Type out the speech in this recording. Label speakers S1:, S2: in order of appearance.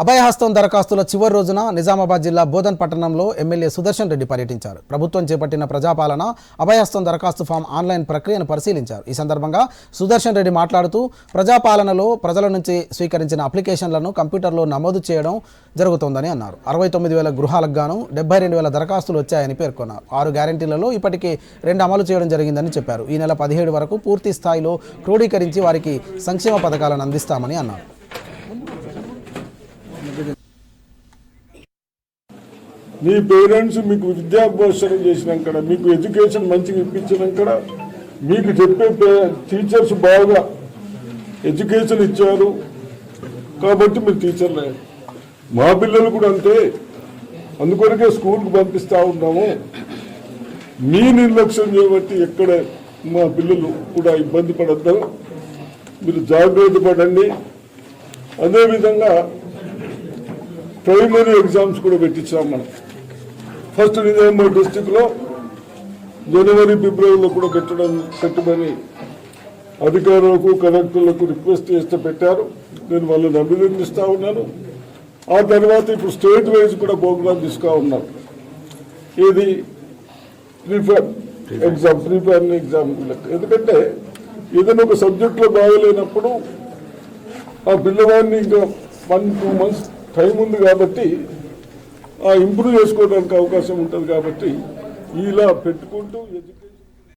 S1: అభయహస్తం దరఖాస్తుల చివరి రోజున నిజామాబాద్ జిల్లా బోధన్ పట్టణంలో ఎమ్మెల్యే సుదర్శన్ రెడ్డి పర్యటించారు. ప్రభుత్వం చేపట్టిన ప్రజాపాలన అభయహస్తం దరఖాస్తు ఫామ్ ఆన్లైన్ ప్రక్రియను పరిశీలించారు. ఈ సందర్భంగా సుదర్శన్ రెడ్డి మాట్లాడుతూ ప్రజాపాలనలో ప్రజల నుంచి స్వీకరించిన అప్లికేషన్లను కంప్యూటర్లో నమోదు చేయడం జరుగుతోందని అన్నారు. అరవై తొమ్మిది వేల గృహాలకు గాను డెబ్బై రెండు వేల దరఖాస్తులు వచ్చాయని పేర్కొన్నారు. ఆరు గ్యారంటీలలో ఇప్పటికే రెండు అమలు చేయడం జరిగిందని చెప్పారు. ఈ నెల పదిహేడు వరకు పూర్తి స్థాయిలో క్రోడీకరించి వారికి సంక్షేమ పథకాలను అందిస్తామని అన్నారు.
S2: మీ పేరెంట్స్ మీకు విద్యాభ్యాసం చేసినాక మీకు ఎడ్యుకేషన్ మంచిగా ఇప్పించినాక మీకు చెప్పే టీచర్స్ బాగా ఎడ్యుకేషన్ ఇచ్చారు. కాబట్టి మీరు టీచర్లే. మా పిల్లలు కూడా అంతే. అందుకొరకే స్కూల్కి పంపిస్తా ఉన్నాము. మీ నిర్లక్ష్యం చేయబట్టి ఎక్కడ మా పిల్లలు కూడా ఇబ్బంది పడద్దు. మీరు జాగ్రత్త పడండి. అదేవిధంగా ప్రైమరీ ఎగ్జామ్స్ కూడా పెట్టించాం మనం. ఫస్ట్ నిజామాబాద్ డిస్టిక్లో జనవరి ఫిబ్రవరిలో కూడా పెట్టడం పెట్టమని అధికారులకు కలెక్టర్లకు రిక్వెస్ట్ చేస్తే పెట్టారు. నేను వాళ్ళని అభినందిస్తూ ఉన్నాను. ఆ తర్వాత ఇప్పుడు స్టేట్ వైజ్ కూడా ప్రోగ్రామ్ తీసుకా ఉన్నారు. ఇది ప్రిఫర్ ఎగ్జామ్ ప్రిఫర్ ఎగ్జామ్ ఎందుకంటే ఏదైనా ఒక సబ్జెక్ట్లో బాగలేనప్పుడు ఆ పిల్లవాడిని ఇంకా వన్ టూ మంత్స్ టైం ఉంది కాబట్టి ఇంప్రూవ్ చేసుకోవడానికి అవకాశం ఉంటుంది కాబట్టి ఇలా పెట్టుకుంటూ ఎడ్యుకేషన్